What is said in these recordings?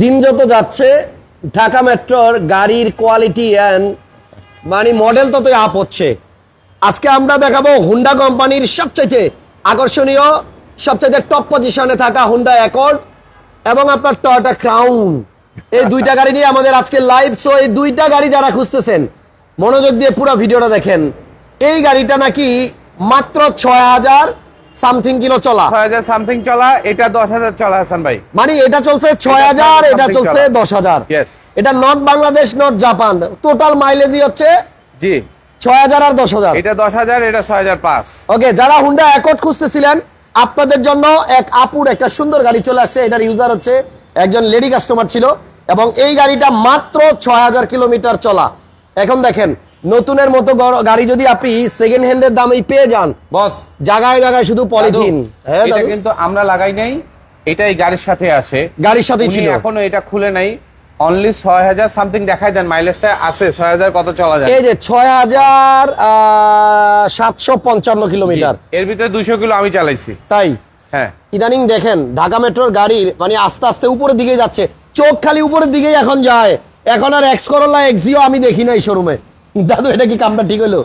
দিন যত যাচ্ছে, ঢাকা মেট্রোর গাড়ির কোয়ালিটি অ্যান্ড মানে মডেল ততই আপ হচ্ছে। আজকে আমরা দেখাবো হুন্ডা কোম্পানির সবচাইতে আকর্ষণীয়, সবচাইতে টপ পজিশনে থাকা হুন্ডা অ্যাকর্ড এবং আপনার টয়টা ক্রাউন এই দুইটা গাড়ি নিয়ে আমাদের আজকে লাইভ সো এই দুইটা গাড়ি যারা খুঁজতেছেন, মনোযোগ দিয়ে পুরো ভিডিওটা দেখেন। এই গাড়িটা নাকি মাত্র ছয় হাজার সামথিং কিলো চলা। ছয় হাজার সামথিং চলা এটা দশ হাজার চলা হাসান ভাই। মানে এটা চলছে ছয় হাজার এটা চলছে দশ হাজার। এটা north Bangladesh north Japan. Total মাইলেজই হচ্ছে জি। ছয় হাজার আর দশ হাজার। এটা দশ হাজার এটা ছয় হাজার পাঁচ। ওকে যারা হুন্ডা অ্যাকর্ড খুঁজতেছিলেন আপনাদের জন্য এক আপুর একটা সুন্দর গাড়ি চলে আসছে। এটার ইউজার হচ্ছে একজন লেডি কাস্টমার ছিল। এবং এই গাড়িটা মাত্র ছয় হাজার কিলোমিটার চলা। এখন দেখেন নতুনের মতো গাড়ি যদি আপনি সেকেন্ড হ্যান্ডের দামেই পেয়ে যান বস। জায়গায় জায়গায় শুধু পলিথিন। হ্যাঁ এটা কিন্তু আমরা লাগাই নাই এটা এই গাড়ির সাথে আসে। গাড়ির সাথেই উনি ছিল। এখনও এটা খুলে নাই। অনলি ছয় হাজার সামথিং দেখাই দেন মাইলেজটা আছে ছয় হাজার কত চলা যায়? এই যে ছয় হাজার সাতশো পঞ্চান্ন কিলোমিটার। এর ভিতরে দুইশো কিলো আমি চালাইছি। তাই? হ্যাঁ। ইদানিং দেখেন ঢাকা মেট্রোর গাড়ির মানে আস্তে আস্তে উপরের দিকে যাচ্ছে। চোখ খালি উপরের দিকেই এখন যায়। এখন আর এক্স করোলা এক্সিও আমি দেখি নাই শোরুমে দাদু এটা কি কামটা ঠিক হলো?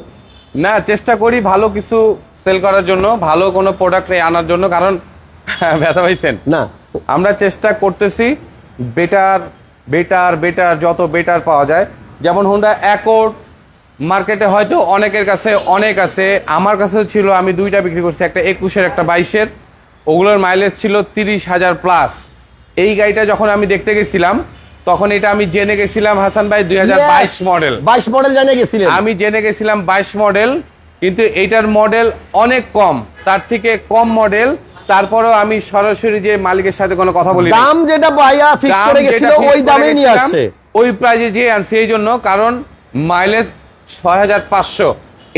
না চেষ্টা করি ভালো কিছু সেল করার জন্য ভালো কোনো প্রোডাক্ট আনার জন্য কারণ ব্যথা পাইছেন। না। আমরা চেষ্টা করতেছি বেটার বেটার বেটার যত বেটার পাওয়া যায়। যেমন হুন্ডা অ্যাকোর্ড মার্কেটে হয়তো অনেকের কাছে অনেক আছে। আমার কাছেও ছিল আমি দুইটা বিক্রি করছি একটা একুশের একটা বাইশের। ওগুলোর মাইলেজ ছিল তিরিশ হাজার প্লাস এই গাড়িটা যখন আমি দেখতে গেছিলাম তখন এটা আমি জেনে গেছিলাম হাসান ভাই দুই হাজার বাইশ মডেল। বাইশ মডেল জানিয়ে গেছিলেন। আমি জেনে গেছিলাম বাইশ মডেল কিন্তু এইটার মডেল অনেক কম তার থেকে কম মডেল। তারপরেও আমি সরাসরি যে মালিকের সাথে কোনো কথা বলি। দাম যেটা ভাইয়া ফিক্স করে গেছিল ওই দামে নিয়ে আসছে। ওই প্রাইজে যে আনছি এই জন্য কারণ মাইলেজ ছয় হাজার পাঁচশো।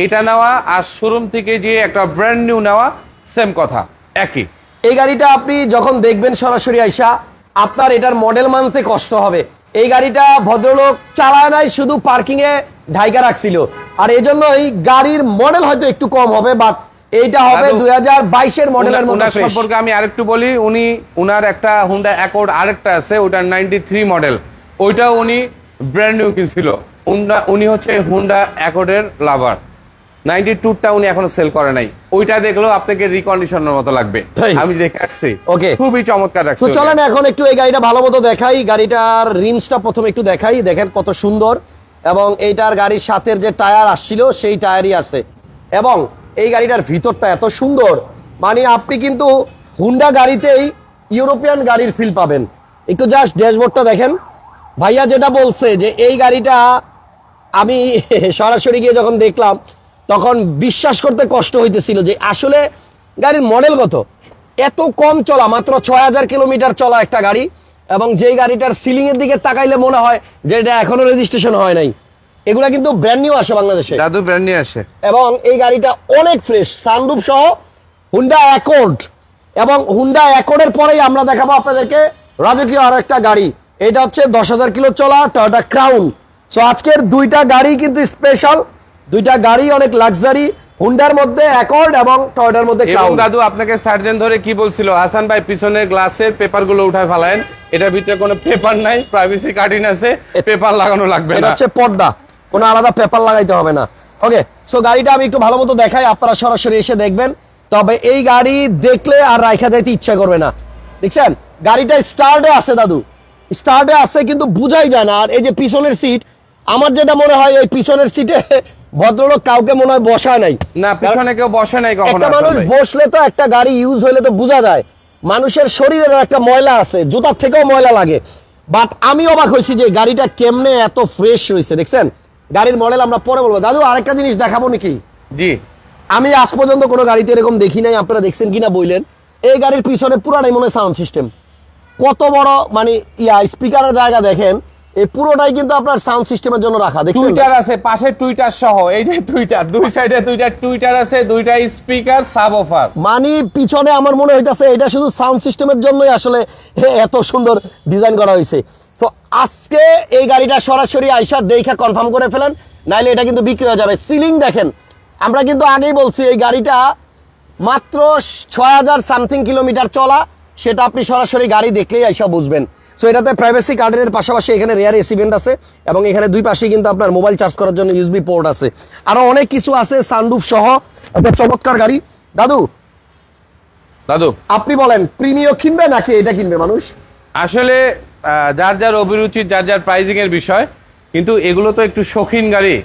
এটা নেওয়া আর শোরুম থেকে যে একটা ব্র্যান্ড নিউ নেওয়া সেম কথা একই। এই গাড়িটা আপনি যখন দেখবেন সরাসরি আইসা আপনার এটার মডেল মানতে কষ্ট হবে। এই গাড়িটা ভদ্রলোক চালায় নাই শুধু পার্কিং এ ঢাইকা রাখছিল। আর এই জন্য এই গাড়ির মডেল হয়তো একটু কম হবে বাট এইটা হবে দুই হাজার বাইশের মডেলের মধ্যে সম্পর্কে আমি আরেকটু বলি উনি উনার একটা হুন্ডা অ্যাকর্ড আরেকটা আছে ওটা নাইনটি থ্রি মডেল ওইটাও উনি ব্র্যান্ড নিউ কিনছিল। উনি হচ্ছে হুন্ডা অ্যাকর্ডের লাভার নাইনটি টুটা উনি এখনও সেল করে নাই। ওইটা দেখলেও আপনাকে রিকন্ডিশনের মতো লাগবে? আমি দেখে আসছি। Okay. খুবই চমৎকার তো চলেন এখন একটু এই গাড়িটা ভালো মতো দেখাই। গাড়িটার রিমসটা প্রথমে একটু দেখাই। দেখেন কত সুন্দর। এবং এইটার গাড়ির সাথের যে টায়ার আসছিল সেই টায়ারই আছে। এবং এই গাড়িটার ভিতরটা এত সুন্দর। মানে আপনি কিন্তু হুন্ডা গাড়িতেই ইউরোপিয়ান গাড়ির ফিল পাবেন। একটু জাস্ট ড্যাশবোর্ডটা দেখেন। ভাইয়া যেটা বলছে যে এই গাড়িটা আমি সরাসরি গিয়ে যখন দেখলাম তখন বিশ্বাস করতে কষ্ট হইতেছিল যে আসলে গাড়ির মডেল কত? এত কম চলা মাত্র ছয় হাজার কিলোমিটার চলা একটা গাড়ি এবং যেই গাড়িটার সিলিং এর দিকে তাকাইলে মনে হয় যে এটা এখনও রেজিস্ট্রেশন হয় নাই। এগুলা কিন্তু ব্র্যান্ড নিউ আসে বাংলাদেশে। দাদু ব্র্যান্ড নিয়ে আসে। এবং এই গাড়িটা অনেক ফ্রেশ সানরুফ সহ হুন্ডা অ্যাকর্ড এবং হুন্ডা অ্যাকর্ডের পরেই আমরা দেখাবো আপনাদেরকে রাজকীয় আর একটা গাড়ি। এটা হচ্ছে দশ হাজার কিলো চলা টয়োটা ক্রাউন সো আজকের দুইটা গাড়ি কিন্তু স্পেশাল দুইটা গাড়ি অনেক লাক্সারি হুন্ডার মধ্যে অ্যাকর্ড এবং টয়োটার মধ্যে এবং ক্রাউন দাদু আপনাকে সার্জেন ধরে কি বলছিল? হাসান ভাই পিছনের গ্লাসের পেপারগুলো উঠায় ফেলায়েন। এটার ভিতরে কোনো পেপার নাই প্রাইভেসি কার্ডিন আছে পেপার লাগানো লাগবে এটা না। হচ্ছে পর্দা কোনো আলাদা পেপার লাগাইতে হবে না। ওকে সো গাড়িটা আমি একটু ভালো মতো দেখাই আপনারা সরাসরি এসে দেখবেন। তবে এই গাড়ি দেখলে আর রাইখা যাইতে ইচ্ছা করবে না। দেখছেন? গাড়িটা স্টার্টে আছে দাদু। স্টার্টে আছে কিন্তু বুঝাই যায় না। আর এই যে পিছনের সিট আমার যেটা মনে হয় এই পিছনের সিটে ভদ্রলোক কাউকে মনে হয় বসায় নাই। না পিছনে কেউ বসে নাই কখনো একটা মানুষ বসলে তো একটা গাড়ি ইউজ হইলে তো বোঝা যায়। মানুষের শরীরের একটা ময়লা আছে জুতার থেকেও ময়লা লাগে। বাট আমি অবাক হয়েছি যে গাড়িটা কেমনে এত ফ্রেশ হয়েছে দেখছেন? গাড়ির মডেল আমরা পরে বলব। দাদু আরেকটা জিনিস দেখাবো নাকি? জি। আমি আজ পর্যন্ত কোনো গাড়িতে এরকম দেখি নাই আপনারা দেখছেন কিনা বললেন এই গাড়ির পিছনে পুরাটাই মনে সাউন্ড সিস্টেম কত বড় মানে ইয়া স্পিকারের জায়গা দেখেন এই পুরোটাই কিন্তু আপনার সাউন্ড সিস্টেমের জন্য রাখা দেখছেন? টুইটার আছে পাশে টুইটার সহ এই যে টুইটার দুই সাইডে দুইটা টুইটার আছে দুইটা স্পিকার সাব অফার মানে পিছনে আমার মনে হইতাছে এটা শুধু সাউন্ড সিস্টেমের জন্যই আসলে এত সুন্দর ডিজাইন করা হয়েছে তো আজকে এই গাড়িটা সরাসরি আইসা দেখা কনফার্ম করে ফেলেন নাইলে এটা কিন্তু বিক্রি হয়ে যাবে। সিলিং দেখেন আমরা কিন্তু আগেই বলছি এই গাড়িটা মাত্র ছয় হাজার সামথিং কিলোমিটার চলা সেটা আপনি সরাসরি গাড়ি দেখলেই আইসা বুঝবেন। সো এটাতে প্রাইভেসি কার্ডের পাশাপাশি এখানে রেয়ার এসি ভেন্ট আছে এবং এখানে দুই পাশেই কিন্তু আপনার মোবাইল চার্জ করার জন্য ইউএসবি পোর্ট আছে। আরও অনেক কিছু আছে সানরুফ সহ। একটা চমৎকার গাড়ি। দাদু? দাদু? আপনি বলেন প্রিমিয় কিনবে নাকি এটা কিনবে মানুষ? আসলে যার যার অভিরুচি যার যার প্রাইজিং এর বিষয় কিন্তু এগুলো তো একটু শৌখিন গাড়ি।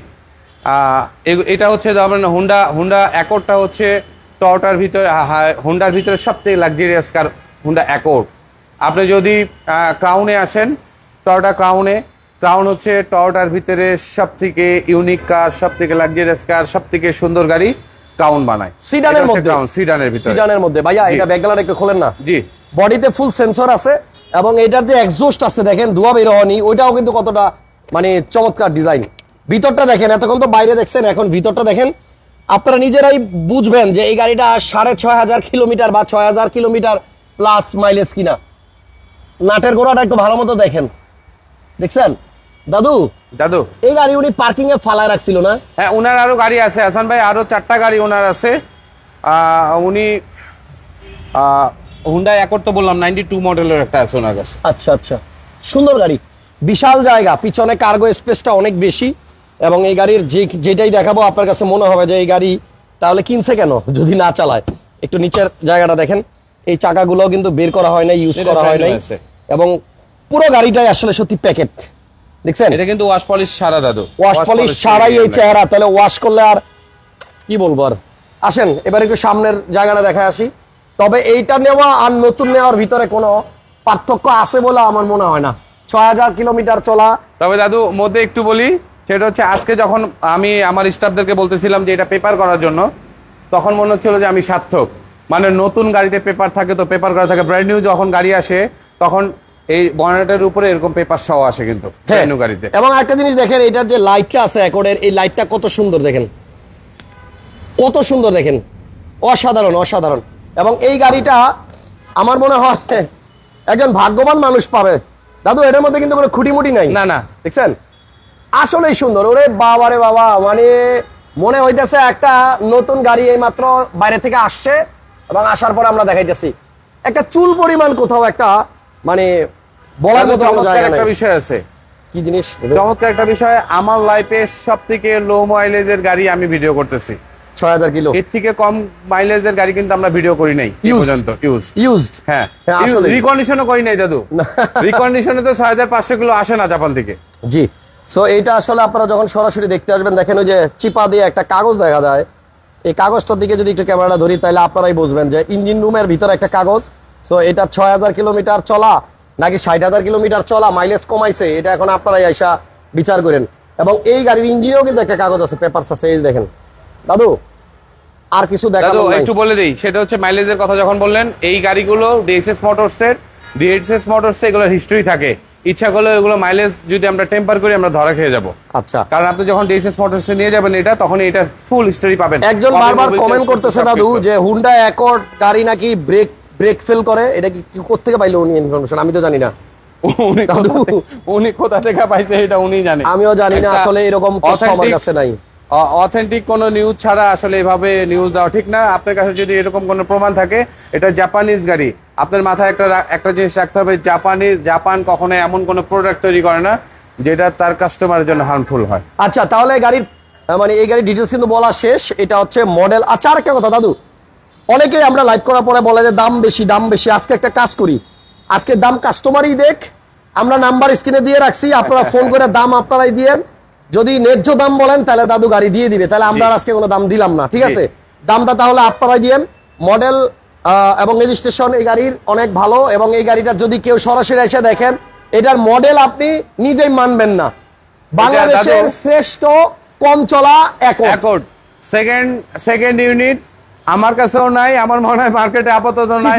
এটা হচ্ছে ধরেন হুন্ডা হুন্ডা অ্যাকোর্ডটা হচ্ছে টয়টার ভিতরে হুন্ডার ভিতরে সবথেকে লাক্সারিয়াস কার হুন্ডা অ্যাকোর্ড আপনি যদি ক্রাউনে আসেন টয়টা ক্রাউনে ক্রাউন হচ্ছে টয়টার ভিতরে সব থেকে ইউনিক কার সব থেকে লাক্সারিয়াস কার সব থেকে সুন্দর গাড়ি ক্রাউন বানায়। সিডানের মধ্যে? ক্রাউন সিডানের ভিতরে। সিডানের মধ্যে। ভাইয়া। এটা ব্যাকগ্রাউন্ড একটু খোলেন না। জি। বডিতে ফুল সেন্সর আছে এবং এটার যে এক্সজস্ট আছে দেখেন ধোয়া বের হয়নি ওইটাও কিন্তু কতটা মানে চমৎকার ডিজাইন ভিতরটা দেখেন এতক্ষণ তো বাইরে দেখছেন এখন ভিতরটা দেখেন। আপনারা নিজেরাই বুঝবেন যে এই গাড়িটা সাড়ে ছয় হাজার কিলোমিটার বা ছয় হাজার কিলোমিটার প্লাস মাইলেজ কিনা। নাটের গোড়াটা একটু ভালো মতো দেখেন। দেখছেন? দাদু? দাদু। এই গাড়ি উনি পার্কিং এ ফালায় রাখছিল না? হ্যাঁ ওনার আরও গাড়ি আছে। হাসান ভাই আরও চারটা গাড়ি ওনার আছে। উনি হুন্ডা অ্যাকর্ড তো বললাম নাইনটি টু মডেলের একটা আছে ওনার কাছে। আচ্ছা আচ্ছা। সুন্দর গাড়ি। বিশাল জায়গা। পিছনে কার্গো স্পেসটা অনেক বেশি। এবং এই গাড়ির যে যেটাই দেখাবো আপনার কাছে মনে হবে যে এই গাড়ি তাহলে কিনছে কেন? যদি না চালায়। একটু নিচের জায়গাটা দেখেন। এই চাকাগুলো কিন্তু বের করা হয় নাই ইউজ করা হয় নাই। এবং পুরো গাড়িটাই আসলে সত্যি প্যাকেট দেখছেন? এটা কিন্তু ওয়াশ পলিশ সারা দাদু। ওয়াশ পলিশ সারাই এই চেহারা তাহলে ওয়াশ করলে আর কি বলব আর? আসেন এবার একটু সামনের জায়গাটা দেখায় আসি। তবে এইটা নেওয়া আর নতুন নেওয়ার ভিতরে কোনো পার্থক্য আছে বলে আমার মনে হয় না। ছয় হাজার কিলোমিটার চলা। তবে দাদু মধ্যে একটু বলি সেটা হচ্ছে আজকে যখন আমি আমার স্টাফদেরকে বলতেছিলাম যে এটা পেপার করার জন্য তখন মনে হচ্ছিল যে আমি সার্থক। মানে নতুন গাড়িতে পেপার থাকে তো পেপার করা থাকে ব্র্যান্ড নিউ যখন গাড়ি আসে তখন এই বনেটের উপরে এরকম পেপার সহ আসে কিন্তু ব্র্যান্ড নিউ গাড়িতে। এবং একটা জিনিস দেখেন এটার যে লাইটটা আছে অ্যাকর্ডের এই লাইটটা কত সুন্দর দেখেন। কত সুন্দর দেখেন। অসাধারণ অসাধারণ। এবং এই গাড়িটা আমার মনে হয় একজন ভাগ্যবান মানুষ পাবে। দাদু এটার মধ্যে কিন্তু কোনো খুঁটিমুটি নাই। না না। দেখছেন? আসলেই সুন্দর। ওরে বাবা রে বাবা মানে মনে হইতেছে একটা নতুন গাড়ি এই মাত্র বাইরে থেকে আসছে। এবং আসার পর আমরা দেখাইতেছি। একটা চুল পরিমাণ কোথাও একটা মানে বলার মতো একটা বিষয় আছে। কি জিনিস? চমৎকার একটা বিষয় আমার লাইফে সব থেকে লো মাইলেজের গাড়ি আমি ভিডিও করতেছি। ছয় হাজার কিলো। এর থেকে কম মাইলেজের গাড়ি কিন্তু আমরা ভিডিও করি নাই এই পর্যন্ত ইউজ ইউজড হ্যাঁ রিকন্ডিশনও করি নাই দাদু। না। রিকন্ডিশনে তো ছয় হাজার পাঁচশো কিলো আসে না জাপান থেকে। জি। সো এইটা আসলে আপনারা যখন সরাসরি দেখতে আসবেন দেখেন ওই যে চিপা দিয়ে একটা কাগজ দেখা যায়। এই কাগজটার দিকে যদি একটু ক্যামেরাটা ধরি তাহলে আপনারাই বুঝবেন যে ইঞ্জিন রুমের ভিতরে একটা কাগজ। সো এটা ছয় হাজার কিলোমিটার চলা নাকি ষাট হাজার কিলোমিটার চলা মাইলেজ কমাইছে এটা এখন আপনারাই আইসা বিচার করেন। এবং এই গাড়ির ইঞ্জিনেও কিন্তু একটা কাগজ আছে পেপারস আছে এই দেখেন। দাদু আর কিছু দেখানো একটু বলে দিই সেটা হচ্ছে মাইলেজের কথা যখন বললেন এই গাড়িগুলো ডিএসএস মোটরসের ডিএসএস মোটরস এগুলোর হিস্ট্রি থাকে। ইচ্ছা করলে ওইগুলো মাইলেজ যদি আমরা টেম্পার করি আমরা ধরা খেয়ে যাব। আচ্ছা। কারণ আপনি যখন ডিএসএস মোটরসে নিয়ে যাবেন এটা তখন এটার ফুল হিস্টরি পাবেন। একজন বারবার কমেন্ট করতেছে দাদু যে হুন্ডা অ্যাকর্ড গাড়ি নাকি ব্রেক ব্রেক ফেল করে এটা কি কি থেকে পাইলো উনি ইনফরমেশন আমি তো জানি না। উনি কোথা- থেকে পাইছে এটা উনি জানে। আমিও জানি না আসলে এরকম কথা আমার কাছে নাই। অথেন্টিক কোন নিউজ ছাড়া আসলে এভাবে নিউজ দেওয়া ঠিক না। আপনার কাছে যদি এরকম কোনো প্রমাণ থাকে, এটা জাপানিজ গাড়ি। আপনার মাথায় একটা একটা জিনিস রাখতে হবে জাপানিজ জাপান কখনো এমন কোনো প্রোডাক্ট তৈরি করে না, যেটা তার কাস্টমারের জন্য হার্মফুল হয়। আচ্ছা তাহলে গাড়ির মানে এই গাড়ির ডিটেলস কিন্তু বলা শেষ। এটা হচ্ছে মডেল আচ্ছা আর একটা কথা, দাদু। অনেকেই আমরা লাইভ করার পরে বলে যে দাম বেশি দাম বেশি। আজকে একটা কাজ করি। আজকে দাম কাস্টমারই দেখ, আমরা নাম্বার স্ক্রিনে দিয়ে রাখছি, আপনারা ফোন করে দাম আপনারাই দিয়েন। যদি ন্যায্য দাম বলেন তাহলে দাদু গাড়ি দিয়ে দিবে। তাহলে আমরা আজকে কোনো দাম দিলাম না ঠিক আছে? দামটা তাহলে আপনারাই দিয়েন মডেল এবং রেজিস্ট্রেশন এই গাড়ির অনেক ভালো এবং এই গাড়িটা যদি কেউ সরাসরি এসে দেখেন এটার মডেল আপনি নিজেই মানবেন না। বাংলাদেশের শ্রেষ্ঠ কম চলা একর অ্যাকর্ড সেকেন্ড সেকেন্ড ইউনিট আমার কাছেও নাই আমার মনে হয় মার্কেটে আপাতত নাই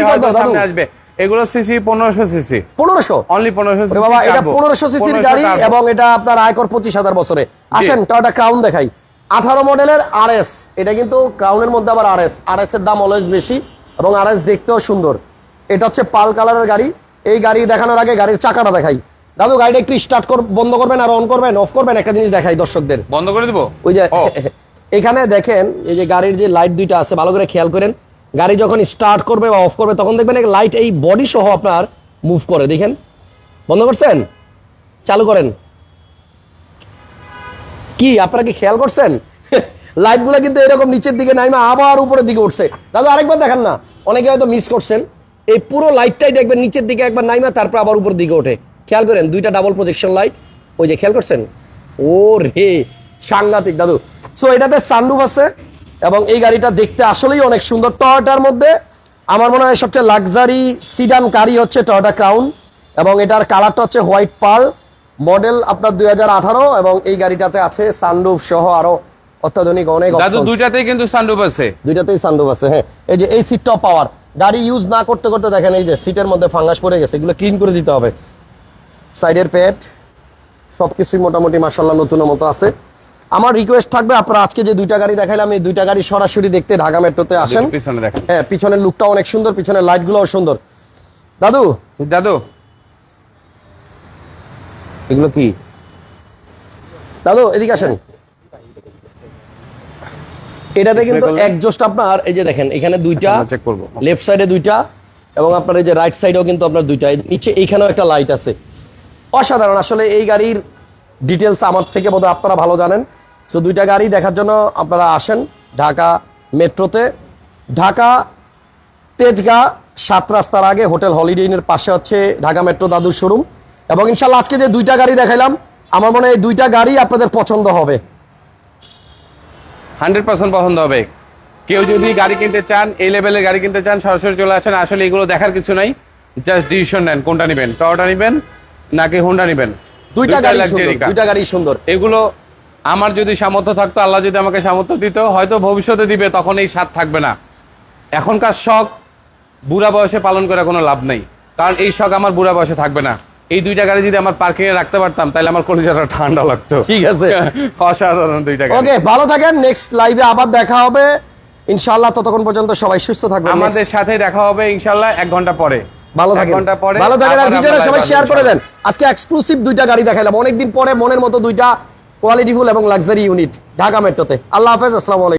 আসবে। এগুলো সিসি পনেরোশো সিসি পনেরোশো? অনলি পনেরোশো বাবা এটা পনেরোশো সিসির গাড়ি এবং এটা আপনার আয়কর পঁচিশ হাজার বছরে। আসেন টয়টা ক্রাউন দেখাই। আঠারো মডেলের আর এস এটা কিন্তু ক্রাউনের মধ্যে আবার আর এস আর এস এর দাম অলওয়েজ বেশি এবং আর এস দেখতেও সুন্দর। এটা হচ্ছে পাল কালারের গাড়ি। এই গাড়ি দেখানোর আগে গাড়ির চাকাটা দেখাই। দাদু গাড়িটা একটু স্টার্ট কর বন্ধ করবেন আর অন করবেন অফ করবেন? একটা জিনিস দেখাই দর্শকদের। বন্ধ করে দিব? ওই যে এখানে দেখেন এই যে গাড়ির যে লাইট দুইটা আছে ভালো করে খেয়াল করেন। গাড়ি যখন স্টার্ট করবে বা অফ করবে, তখন দেখবেন লাইট এই বডি সহ আপনার মুভ করে। দেখেন? বন্ধ করছেন? চালু করেন। কি, আপনারা কি খেয়াল করছেন? লাইটগুলো কিন্তু এরকম নিচের দিকে নাইমা আবার উপরের দিকে উঠছে। দাদা, আরেকবার দেখেন না। অনেকে হয়তো মিস করছেন। এই পুরো লাইটটাই দেখবেন নিচের দিকে একবার নাইমা, তারপর আবার উপর দিকে ওঠে। খেয়াল করেন, দুইটা ডাবল প্রজেকশন লাইট ওই যে, খেয়াল করছেন? ও রে সাংঘাতিক, দাদু। সো এটাতে সানরুফ আছে। এবং এই গাড়িটা দেখতে আসলেই অনেক সুন্দর। টয়টার মধ্যে আমার মনে হয় সবচেয়ে লাক্সারি সিডান গাড়ি হচ্ছে টয়টা ক্রাউন এবং এটার কালারটা হচ্ছে হোয়াইট পার্ল মডেল আপনার দুই হাজার আঠারো এবং এই গাড়িটাতে আছে সানরুফ সহ আরও অত্যাধুনিক অনেক দাদু দুইটাতেই কিন্তু সানরুফ আছে। দুইটাতেই সানরুফ আছে হ্যাঁ। এই যে এই সিটটা পাওয়ার গাড়ি ইউজ না করতে করতে দেখেন এই যে সিটের মধ্যে ফাঙ্গাস পড়ে গেছে এগুলো ক্লিন করে দিতে হবে। সাইডের পেট সবকিছুই মোটামুটি মাসাল্লাহ নতুনের মতো আছে। আমার রিকোয়েস্ট থাকবে আপনারা আজকে যে দুইটা গাড়ি দেখাইলাম এই দুইটা গাড়ি সরাসরি দেখতে ঢাকা মেট্রোতে আসেন। পিছনে দেখেন। হ্যাঁ পিছনের লুকটা অনেক সুন্দর পিছনের লাইটগুলোও সুন্দর। দাদু? দাদু। এগুলো কি? দাদু এদিকে আসেন। এটাতে কিন্তু? একজোস্ট আপনার এই যে দেখেন এখানে দুইটা চেক করব। লেফট সাইডে দুইটা এবং আপনার এই যে রাইট সাইডেও কিন্তু আপনার দুইটা। নিচে এইখানেও একটা লাইট আছে। অসাধারণ আসলে এই গাড়ির ডিটেলস আমার থেকে বোধহয় আপনারা ভালো জানেন। সো দুইটা গাড়ি দেখার জন্য আপনারা আসেন ঢাকা মেট্রোতে। ঢাকা তেজগা সাত রাস্তার আগে হোটেল হলিডে ইনের পাশে হচ্ছে ঢাকা মেট্রো দাদুর শোরুম। এবং ইনশাল্লাহ আজকে যে দুইটা গাড়ি দেখাইলাম আমার মনে হয় এই দুইটা গাড়ি আপনাদের পছন্দ হবে। হান্ড্রেড পার্সেন্ট পছন্দ হবে। কেউ যদি গাড়ি কিনতে চান এই লেভেলের গাড়ি কিনতে চান সরাসরি চলে আসেন। আসলে এগুলো দেখার কিছু নাই। জাস্ট ডিসিশন নেন কোনটা নেবেন? টয়োটা নেবেন নাকি হোন্ডা নেবেন? দুইটা গাড়ি সুন্দর দুইটা গাড়ি সুন্দর। এগুলো আমার যদি সামর্থ্য থাকতো আল্লাহ যদি আমাকে সামর্থ্য দিত হয়তো ভবিষ্যতে দিবে তখন এই স্বাদ থাকবে না। এখনকার শখ বুড়া বয়সে পালন করে কোনো লাভ নেই। কারণ এই শখ আমার বুড়া বয়সে থাকবে না। এই দুইটা গাড়ি যদি আমার পার্কিং এ রাখতে পারতাম তাহলে আমার কলিজাটা ঠান্ডা লাগতো। ঠিক আছে। অসাধারণ দুইটা গাড়ি। ওকে ভালো থাকেন। নেক্সট লাইভে আবার দেখা হবে। ইনশাআল্লাহ ততক্ষণ পর্যন্ত সবাই সুস্থ থাকবেন। আমাদের সাথে দেখা হবে ইনশাল্লাহ এক ঘণ্টা পরে। ভালো থাকেন। ঘণ্টা পরে ভালো থাকেন আর ভিডিওটা সবাই শেয়ার করে দেন। আজকে এক্সক্লুসিভ দুইটা গাড়ি দেখাইলাম। অনেকদিন পরে মনের মতো দুইটা কোয়ালিটিফুল এবং লাক্সারি ইউনিট ঢাকা মেট্রোতে আল্লাহ হাফেজ আসসালামু আলাইকুম।